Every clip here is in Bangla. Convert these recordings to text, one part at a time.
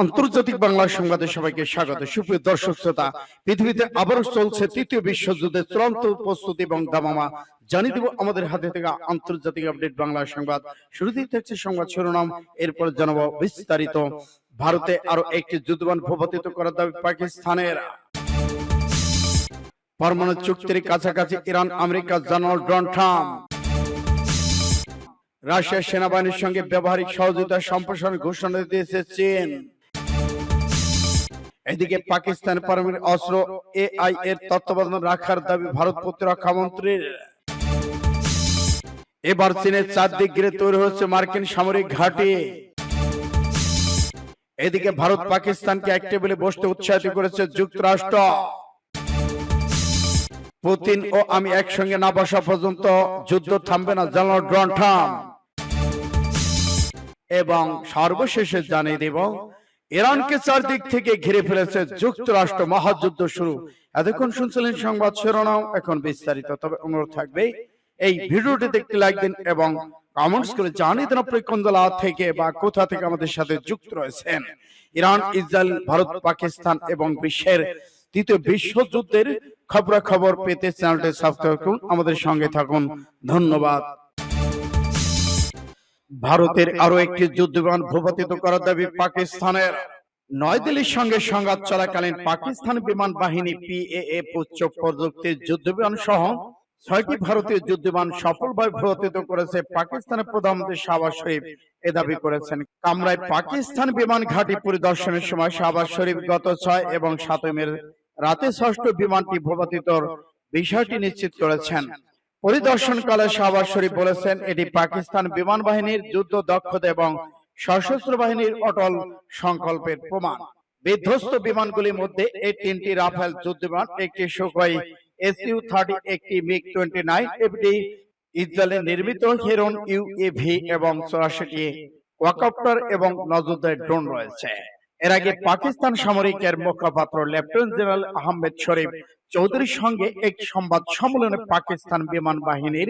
আন্তর্জাতিক বাংলা সংবাদে সবাইকে স্বাগত। সুপ্রিয় দর্শক শ্রোতা পৃথিবীতে আবারও চলছে তৃতীয় বিশ্বযুদ্ধের চূড়ান্ত প্রস্তুতি এবং দামামা। জানিয়ে দেব আমাদের হাতে থেকে আন্তর্জাতিক আপডেট বাংলা সংবাদ। শুরুতেই থাকছে সংবাদ শিরোনাম। এরপর জানাব বিস্তারিত। ভারতে আরও একটি যুদ্ধবান ভূপাতিত করার দাবি পাকিস্তানের। পরমাণু চুক্তির কাছাকাছি ইরান আমেরিকা জানাল ডোনাল্ড ট্রাম্প। রাশিয়ার সেনাবাহিনীর সঙ্গে ব্যবহারিক সহযোগিতা সম্প্রসারণ ঘোষণা দিয়েছে চীন এদিকে পাকিস্তান পারমাণবিক অস্ত্র এআই এর তত্ত্বাবধান রাখার দাবি ভারত প্রতিরক্ষা মন্ত্রীর। এবার চীনের চারদিক ঘিরে তৈরি হচ্ছে মার্কিন সামরিক ঘাঁটি। এদিকে ভারত পাকিস্তানকে এক টেবিলে বসতে উৎসাহিত করেছে যুক্তরাষ্ট্র। পুতিন ও আমি একসঙ্গে না বসা পর্যন্ত যুদ্ধ থামবে না জানাল ডোনাল্ড ট্রাম্প এবং সর্বশেষে জানিয়ে দেব ইরানকে চারদিক থেকে ঘিরে ফেলেছে যুক্তরাষ্ট্র মহাযুদ্ধ শুরু। এতক্ষণ শুনছিলেন সংবাদ শিরোনাম এখন বিস্তারিত তবে অনুরোধ থাকবে এই ভিডিওটিতে একটি লাইক দিন এবং কমেন্টস করে জানিয়ে দিন আপনি কোন জেলা থেকে বা কোথা থেকে আমাদের সাথে যুক্ত রয়েছেন। ইরান ইসরায়েল ভারত পাকিস্তান এবং বিশ্বের তৃতীয় বিশ্বযুদ্ধের খবরাখবর পেতে চ্যানেলটি সাবস্ক্রাইব করুন। আমাদের সঙ্গে থাকুন। ধন্যবাদ। ভারতের আরও একটি যুদ্ধবিমান ভূপাতিত করার দাবি পাকিস্তানের নয়াদিল্লির সঙ্গে সংঘাত চলাকালীন পাকিস্তান বিমান বাহিনী পিএএফ উচ্চ প্রযুক্তির যুদ্ধবিমান সহ ছয়টি ভারতীয় যুদ্ধবিমান সফলভাবে ভূপাতিত করেছে পাকিস্তানের প্রধানমন্ত্রী শাহবাজ শরীফ। এ দাবি করেছেন কামরায় পাকিস্তান বিমান ঘাঁটি পরিদর্শনের সময় শাহবাজ শরীফ গত ছয় এবং সাতই মে রাতে ষষ্ঠ বিমানটি ভূপাতিতর বিষয়টি নিশ্চিত করেছেন। পরিদর্শনকালে শাহবাজ শরীফ বলেছেন, এটি পাকিস্তান বিমান বাহিনীর যুদ্ধ দক্ষতা এবং সশস্ত্র বাহিনীর অটল সংকল্পের প্রমাণ। বিধ্বস্ত বিমানগুলির মধ্যে এই তিনটি রাফেল যুদ্ধ বিমান, একটি সুখই এসইউ থার্টি, একটি মিগ টোয়েন্টি নাইন এফডি ইসরায়েলে নির্মিত হেরন ইউএভি এবং চৌরাশিটি ওয়াকপ্টার এবং নজরদার ড্রোন রয়েছে। এর আগে পাকিস্তান সামরিকের মুখপাত্র লেফটেন্যান্ট জেনারেল আহমেদ শরীফ চৌধুরীর সঙ্গে এক সংবাদ সম্মেলনে পাকিস্তান বিমান বাহিনীর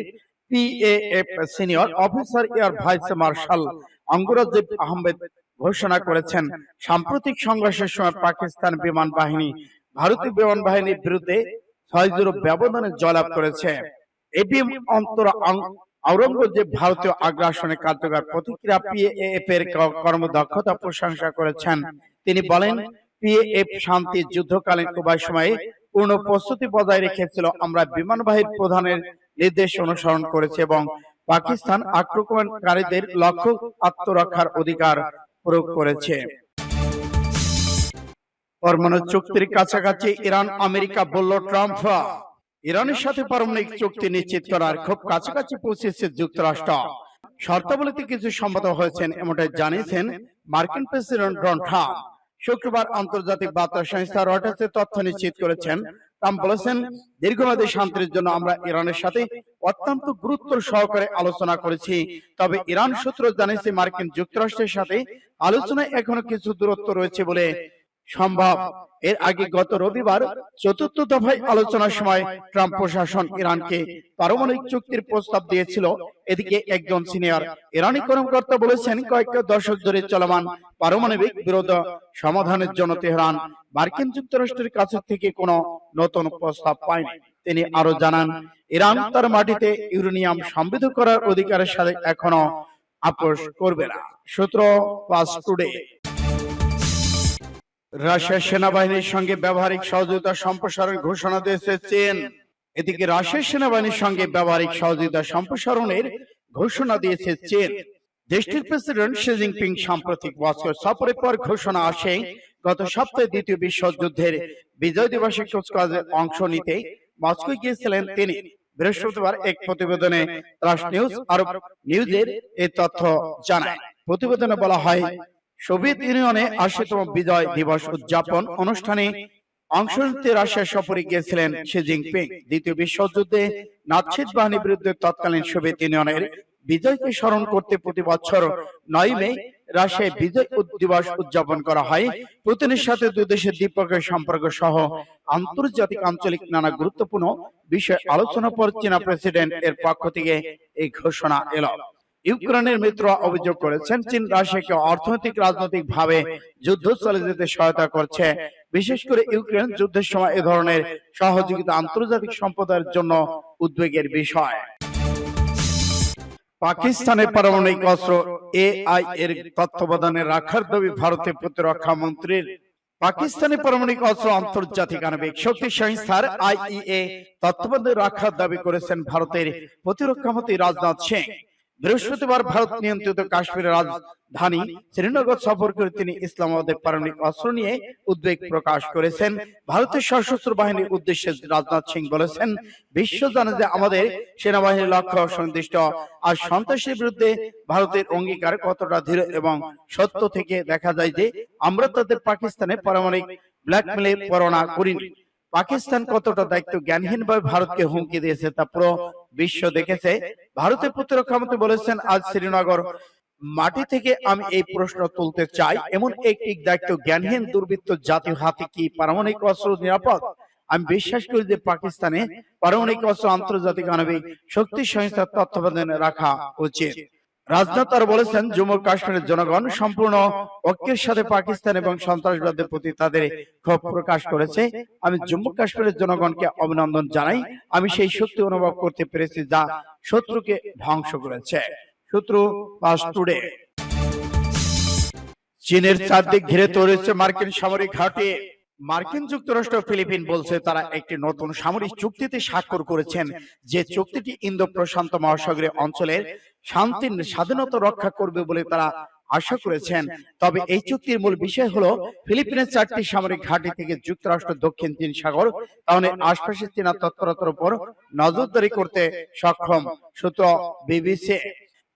PAF senior officer air vice marshal Aurangzeb Ahmed ঘোষণা করেছেন, সাম্প্রতিক সংঘর্ষের সময় পাকিস্তান বিমান বাহিনী ভারতীয় বিমান বাহিনীর বিরুদ্ধে ছয় জিরো ব্যবধানে জয়লাভ করেছে। এবিএম অন্তর আওরঙ্গজেব ভারতীয় আগ্রাসনে কার্যকর প্রতিক্রিয়া পিএএফ এর কর্মদক্ষতা প্রশংসা করেছেন। তিনি বলেন পিএএফ শান্তি যুদ্ধকালীন উভয় সময়ে পূর্ণ প্রস্তুতি বজায় রেখেছিল। আমরা বিমানবাহীর প্রধানের নির্দেশ অনুসরণ করেছি এবং পাকিস্তান আক্রমণকারীদের লক্ষ্য আত্মরক্ষার অধিকার প্রয়োগ করেছে। পরমাণু চুক্তির কাছাকাছি ইরান, আমেরিকা বলল, ট্রাম্প, ইরানের সাথে পারমাণবিক চুক্তি নিশ্চিত করার খুব কাছাকাছি পৌঁছেছে যুক্তরাষ্ট্র। শর্তাবলীতে কিছু সম্মত হয়েছেন, এমনটাই জানিয়েছেন মার্কিন প্রেসিডেন্ট ডোনাল্ড ট্রাম্প। শুক্রবার আন্তর্জাতিক বার্তা সংস্থা রয়টার্সের তথ্য নিশ্চিত করেছেন। ট্রাম্প বলেছেন, দীর্ঘমেয়াদী শান্তির জন্য আমরা ইরানের সাথে অত্যন্ত গুরুত্ব সহকারে আলোচনা করেছি। তবে ইরান সূত্র জানিয়েছে মার্কিন যুক্তরাষ্ট্রের সাথে আলোচনায় এখনও কিছু দূরত্ব রয়েছে বলে সম্ভব। এর আগে গত রবিবার চতুর্থ দফায় আলোচনার সময় ট্রাম্প প্রশাসন ইরানকে পারমাণবিক চুক্তির প্রস্তাব দিয়েছিল। এদিকে একজন সিনিয়র ইরানি কর্মকর্তা বলেছেন কয়েক দশক ধরে চলমান পারমাণবিক বিরোধ সমাধানের জন্য তেহরান মার্কিন যুক্তরাষ্ট্রের কাছ থেকে কোনো নতুন প্রস্তাব পায়নি। তিনি আরও জানান, ইরান তার মাটিতে ইউরেনিয়াম সমৃদ্ধ করার অধিকারের সাথে এখনও আপোষ করবে না। সূত্র পাস টুডে। রাশিয়ার সেনাবাহিনীর সঙ্গে ব্যবহারিক সহযোগিতা সম্প্রসারণ ঘোষণা দিয়েছে চীন। এদিকে রাশিয়ার সেনাবাহিনীর সঙ্গে ব্যবহারিক সহযোগিতা সম্প্রসারণের ঘোষণা দিয়েছে চীন। দেশটির প্রেসিডেন্ট শি জিনপিং সাম্প্রতিক মস্কো সফরের পর ঘোষণা আসে, গত সপ্তাহে দ্বিতীয় বিশ্বযুদ্ধের বিজয় দিবসে কুচকাওয়াজে অংশ নিতে মস্কো গিয়েছিলেন তিনি। বৃহস্পতিবার এক প্রতিবেদনে রাষ্ট্র নিউজ আরব নিউজের এই তথ্য জানায়। প্রতিবেদনে বলা হয় সোভিয়েত ইউনিয়নে আশিতম বিজয় দিবস উদযাপন অনুষ্ঠানে অংশ নিতে রাশিয়া সফরে গিয়েছিলেন শি জিনপিং। দ্বিতীয় বিশ্বযুদ্ধে নাৎসিদ বাহিনীর বিরুদ্ধে তৎকালীন সোভিয়েত ইউনিয়নের বিজয়কে স্মরণ করতে প্রতি বছর নয় মে রাশিয়ায় বিজয় দিবস উদযাপন করা হয়। পুতিনের সাথে দুই দেশের দ্বিপক্ষীয় সম্পর্ক সহ আন্তর্জাতিক আঞ্চলিক নানা গুরুত্বপূর্ণ বিষয় আলোচনা পর চীনা প্রেসিডেন্ট এর পক্ষ থেকে এই ঘোষণা এলো। ইউক্রেনের মিত্র অভিযোগ করেছেন চীন রাশিয়াকে অর্থনৈতিক রাজনৈতিক ভাবে যুদ্ধ চলে যেতে সহায়তা করছে। বিশেষ করে ইউক্রেন যুদ্ধের সময় এ ধরনের সহযোগিতা আন্তর্জাতিক সম্প্রদায়ের জন্য উদ্বেগের বিষয়। পাকিস্তানের পারমাণবিক অস্ত্র এআই এর তত্ত্বাবধানে রাখার দাবি ভারতের প্রতিরক্ষা মন্ত্রীর। পাকিস্তানের পারমাণবিক অস্ত্র আন্তর্জাতিক আণবিক শক্তি সংস্থার আইইএ তত্ত্বাবধানে রাখার দাবি করেছেন ভারতের প্রতিরক্ষা মন্ত্রী রাজনাথ সিং। বৃহস্পতিবার ভারত নিয়ন্ত্রিত কাশ্মীরের রাজধানী শ্রীনগর সফর করে তিনি ইসলামাবাদের পারমাণবিক অস্ত্র নিয়ে উদ্বেগ প্রকাশ করেছেন। ভারতের সশস্ত্র বাহিনীর উদ্দেশ্যে রাজনাথ সিং বলেছেন, বিশ্ব জানে যে আমাদের সেনাবাহিনীর লক্ষ্য সন্তুষ্ট আর সন্ত্রাসের বিরুদ্ধে ভারতের অঙ্গীকার কতটা ধীর এবং সত্য থেকে দেখা যায় যে আমরা তাদের পাকিস্তানে পারমাণবিক ব্ল্যাকমেলে পরোনা করিনি। পাকিস্তান কতটা দায়িত্ব জ্ঞানহীন ভাবে ভারতকে হুমকি দিয়েছে তা পুরো বিশ্ব দেখেছে ভারতের প্রতিরক্ষা মন্ত্রী বলেছেন আজ শ্রীনগর মাটি থেকে আমি এই প্রশ্ন তুলতে চাই। এমন একটি দায়িত্ব জ্ঞানহীন দুর্বৃত্ত জাতীয় হাতে কি পারমাণবিক অস্ত্র নিরাপদ? আমি বিশ্বাস করি যে পাকিস্তানে পারমাণবিক অস্ত্র আন্তর্জাতিক আণবিক শক্তি সংস্থার তত্ত্বাবধানে রাখা উচিত। রাজনাথ আর বলেছেন জম্মু কাশ্মীরের জনগণ সম্পূর্ণ ঐক্যের সাথে পাকিস্তান এবং সন্ত্রাসবাদের প্রতি তাদের ক্ষোভ প্রকাশ করেছে। আমি জম্মু কাশ্মীরের জনগণকে অভিনন্দন জানাই। আমি সেই শক্তি অনুভব করতে পেরেছি যা শত্রুকে ধ্বংস করেছে। শত্রু টুডে। চীনের চারদিক ঘিরে তৈরি হচ্ছে মার্কিন সামরিক ঘাঁটি। মার্কিন যুক্তরাষ্ট্র, ফিলিপিন বলছে তারা একটি নতুন সামরিক চুক্তিতে স্বাক্ষর করেছেন, যে চুক্তিটি ইন্দো প্রশান্ত মহাসাগরীয় অঞ্চলের শান্তির স্বাধীনতা রক্ষা করবে বলে তারা আশা করেছেন। তবে এই চুক্তির মূল বিষয় হলো ফিলিপিনের চারটি সামরিক ঘাঁটি থেকে যুক্তরাষ্ট্র দক্ষিণ চীন সাগর, তাহলে আশপাশের চীনা তৎপরতার উপর নজরদারি করতে সক্ষম। সূত্র বিবিসি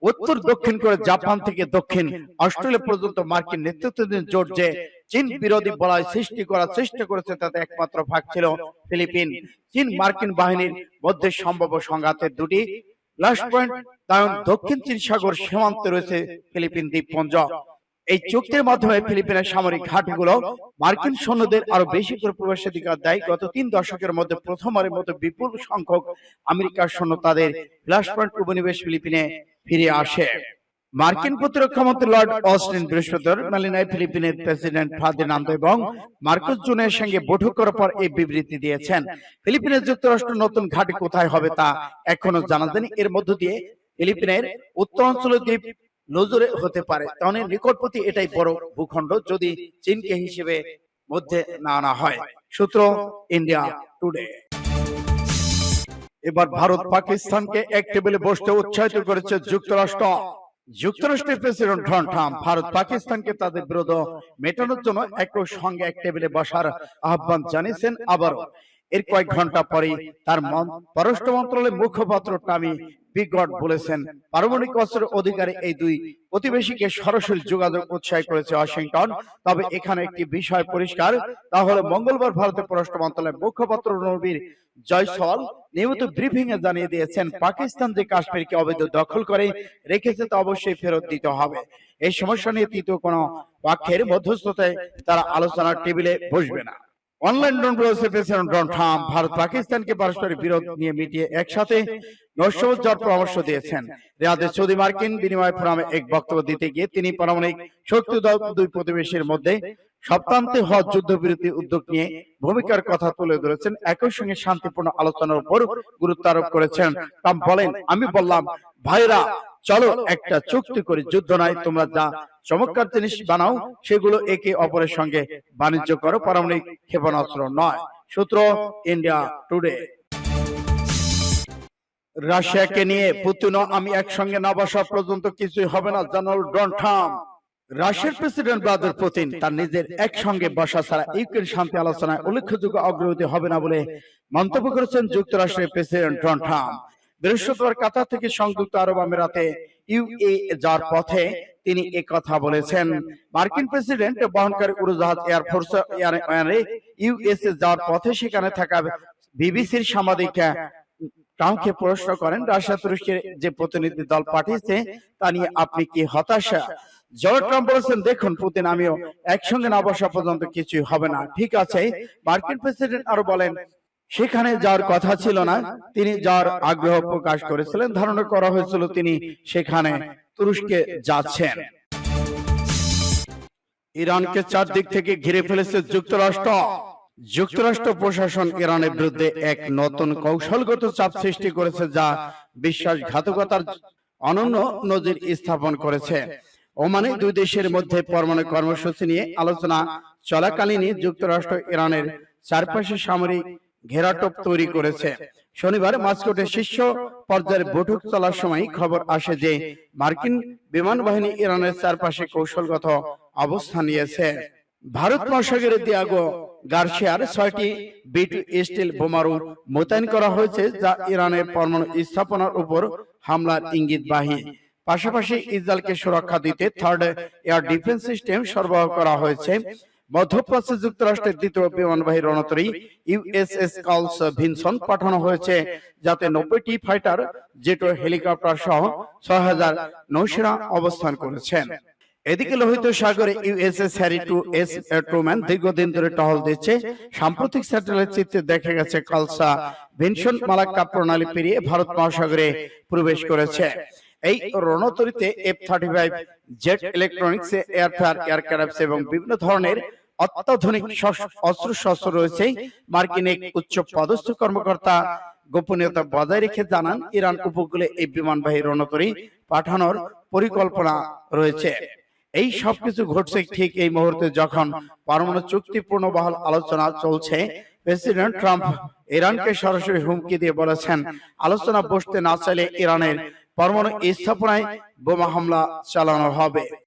উত্তর দক্ষিণ করে জাপান থেকে দক্ষিণ। অস্ট্রেলিয়া পর্যন্ত মার্কিন নেতৃত্বাধীন জোট যে চীন বিরোধী বলয় সৃষ্টি করার চেষ্টা করেছে তাতে একমাত্র ভাগ ছিল ফিলিপিন। চীন মার্কিন বাহিনীর মধ্যে সম্ভাব্য সংঘাতের দুটি লাস্ট পয়েন্ট কারণ দক্ষিণ চীন সাগর সীমান্তে রয়েছে ফিলিপিন দ্বীপপুঞ্জ এই চুক্তির মাধ্যমে ফিলিপিনের সামরিক ঘাটিগুলো মার্কিন সৈন্যদের আরও বেশি করে প্রবেশাধিকার দেয় গত তিন দশকের মধ্যে প্রথমবারের মতো বিপুল সংখ্যক আমেরিকার সৈন্য তাদের ফ্ল্যাশ পয়েন্ট উপনিবেশ ফিলিপিনে ফিরে আসে। মার্কিন প্রতিরক্ষা মন্ত্রী লর্ড অস্টিন বৃহস্পতিবার ম্যালিনায় ফিলিপিনের প্রেসিডেন্ট ফার্দিনান্দো এবং মার্কোস জুনের সঙ্গে বৈঠক করার পর এই বিবৃতি দিয়েছেন। ফিলিপিনের যুক্তরাষ্ট্র নতুন ঘাঁটি কোথায় হবে তা এখনও জানা যায়নি। এর মধ্য দিয়ে ফিলিপিনের উত্তরাঞ্চলীয় দ্বীপ নজরে হতে পারে। তাহলে নিকটবর্তী এটাই বড় ভূখণ্ড যদি চীনকে হিসেবে মধ্যে না আনা হয়। সূত্র ইন্ডিয়া টুডে। এবার ভারত পাকিস্তানকে এক টেবিলে বসতে উৎসাহিত করেছে যুক্তরাষ্ট্র। যুক্তরাষ্ট্রের প্রেসিডেন্ট ডোনাল্ড ট্রাম্প ভারত পাকিস্তানকে তাদের বিরোধ মেটানোর জন্য একই সঙ্গে এক টেবিলে বসার আহ্বান জানিয়েছেন আবারও। এর কয়েক ঘণ্টা পরে তার পররাষ্ট্র মন্ত্রণালয়ের মুখপাত্র টামি বিগট বলেছেন, পারমাণবিক অধিকারে এই দুই প্রতিবেশীকে সরাসরি যোগাযোগ উৎসাহ করেছে ওয়াশিংটন। তবে এখানে একটি বিষয় পরিষ্কার মঙ্গলবার ভারতের পররাষ্ট্র মন্ত্রণালয়ের মুখপাত্র নিয়মিত ব্রিফিং এ জানিয়ে দিয়েছেন, পাকিস্তান যে কাশ্মীরকে অবৈধ দখল করে রেখেছে তা অবশ্যই ফেরত দিতে হবে। এই সমস্যা নিয়ে তৃতীয় কোনো পক্ষের মধ্যস্থতায় তারা আলোচনার টেবিলে বসবে না। Online drone president Donald Trump Bharat পাকিস্তানকে পারস্পরিক বিরোধ নিয়ে মিটিয়ে একসাথে নৈশভোজ যাওয়ার পরামর্শ দিয়েছেন। সৌদি মার্কিন বিনিময় ফোরামে এক বক্তব্য দিতে গিয়ে তিনি পারমাণবিক শক্তি দুই প্রতিবেশীর মধ্যে যুদ্ধবিরতি উদ্যোগ নিয়ে ভূমিকার কথা তুলে ধরেছেন একই সঙ্গে শান্তিপূর্ণ আলোচনার উপর গুরুত্ব আরোপ করেছেন। ট্রাম্প বলেন আমি বললাম ভাইরা চলো একটা চুক্তি করে যুদ্ধ নাই তোমরা যা চমৎকার জিনিস বানাও সেগুলো একে অপরের সঙ্গে বাণিজ্য করো পারমাণবিক ক্ষেপণাস্ত্র নয়। সূত্র ইন্ডিয়া টুডে রাশিয়াকে নিয়ে পুতিন আমি একসঙ্গে না বসা পর্যন্ত কিছুই হবে না জানাল ডন ট্রাম্প। রাশিয়ার প্রেসিডেন্ট ভ্লাদিমির পুতিন তার নিজের একসঙ্গে বসা ছাড়া ইউক্রেন শান্তি আলোচনায় উল্লেখযোগ্য অগ্রগতি হবে না বলে মন্তব্য করেছেন যুক্তরাষ্ট্রের প্রেসিডেন্ট ডন ট্রাম্প। বৃহস্পতিবার কাতার থেকে সংযুক্ত আরব আমিরাতে ইউএ যার পথে তিনি কথা বলেছেন। মার্কিন প্রেসিডেন্ট বহনকারী উড়োজাহাজ এয়ারফোর্স এয়ারে ইউএসএ যাওয়ার পথে সেখানে থাকা বিবিসির সাংবাদিক ট্রাম্পকে প্রশ্ন করেন রাশিয়া তুরস্কের যে প্রতিনিধি দল পাঠিয়েছে তা নিয়ে আপনি কি হতাশা? জর্জ ট্রাম্প বলেছেন দেখুন পুতিন আমিও একসঙ্গে না বসা পর্যন্ত কিছুই হবে না। ঠিক আছে মার্কিন প্রেসিডেন্ট আরও বলেন সেখানে যাওয়ার কথা ছিল না তিনি যাওয়ার আগ্রহ প্রকাশ করেছিলেন ধারণা করা হয়েছিল তিনি সেখানে তুরস্কে যাচ্ছেন। ইরানকে চারদিক থেকে ঘিরে ফেলেছে যুক্তরাষ্ট্র। যুক্তরাষ্ট্র প্রশাসন ইরানের বিরুদ্ধে এক নতুন কৌশলগত চাপ সৃষ্টি করেছে যা বিশ্বাসঘাতকতার অনন্য নজির স্থাপন করেছে। ওমানে দুই দেশের মধ্যে পরমাণু কর্মসূচি নিয়ে আলোচনা চলাকালীনই যুক্তরাষ্ট্র ইরানের চারপাশে সামরিক ঘেরাটোপ তৈরি করেছে। শনিবার মাস্কোটে শীর্ষ পর্যায়ের বৈঠক চলার সময় খবর আসে যে মার্কিন বিমান বাহিনী ইরানের চারপাশে কৌশলগত অবস্থান নিয়েছে। ভারত মহাসাগরে দিয়াগো গার্সিয়ার ছয়টি বিট স্টিল বোমারু মোতায়েন করা হয়েছে, যা ইরানের পরমাণু স্থাপনার উপর হামলার ইঙ্গিত বাহী। পাশাপাশি ইসরায়েলকে সুরক্ষা দিতে থার্ড এয়ার ডিফেন্স সিস্টেম সরবরাহ করা হয়েছে। মধ্যপ্রাচ্যে যুক্তরাষ্ট্রের দ্বিতীয় বিমানবাহী রণতরী ইউএসএস কার্লস ভিনসন পাঠানো হয়েছে, যাতে নব্বইটি ফাইটার জেট হেলিকপ্টার সহ ছয় হাজার নৌসেনা অবস্থান করেছেন। এদিকে লোহিত সাগরে ইউএসএস হ্যারি টু এস ট্রুম্যান দীর্ঘদিন ধরে টহল দিচ্ছে। সাম্প্রতিক স্যাটেলাইট চিত্রে দেখা গেছে, কালসা ভিনসন মালাক্কা প্রণালী পেরিয়ে ভারত মহাসাগরে প্রবেশ করেছে। এই রণতরীতে F thirty five jet electronics warfare aircraft এবং বিভিন্ন ধরনের অত্যাধুনিক অস্ত্র শস্ত্র রয়েছে। মার্কিন এক উচ্চ পদস্থ কর্মকর্তা গোপনীয়তা বজায় রেখে জানান ইরান উপকূলে এই বিমানবাহী রণতরী পাঠানোর পরিকল্পনা রয়েছে। এই সবকিছু ঘটছে ঠিক এই মুহূর্তে যখন পরমাণু চুক্তি পূর্ণবহাল আলোচনা চলছে। প্রেসিডেন্ট ট্রাম্প ইরানকে সরাসরি হুমকি দিয়ে বলেছেন আলোচনা বসতে না চাইলে ইরানের পরমাণু স্থাপনায় বোমা হামলা চালানো হবে।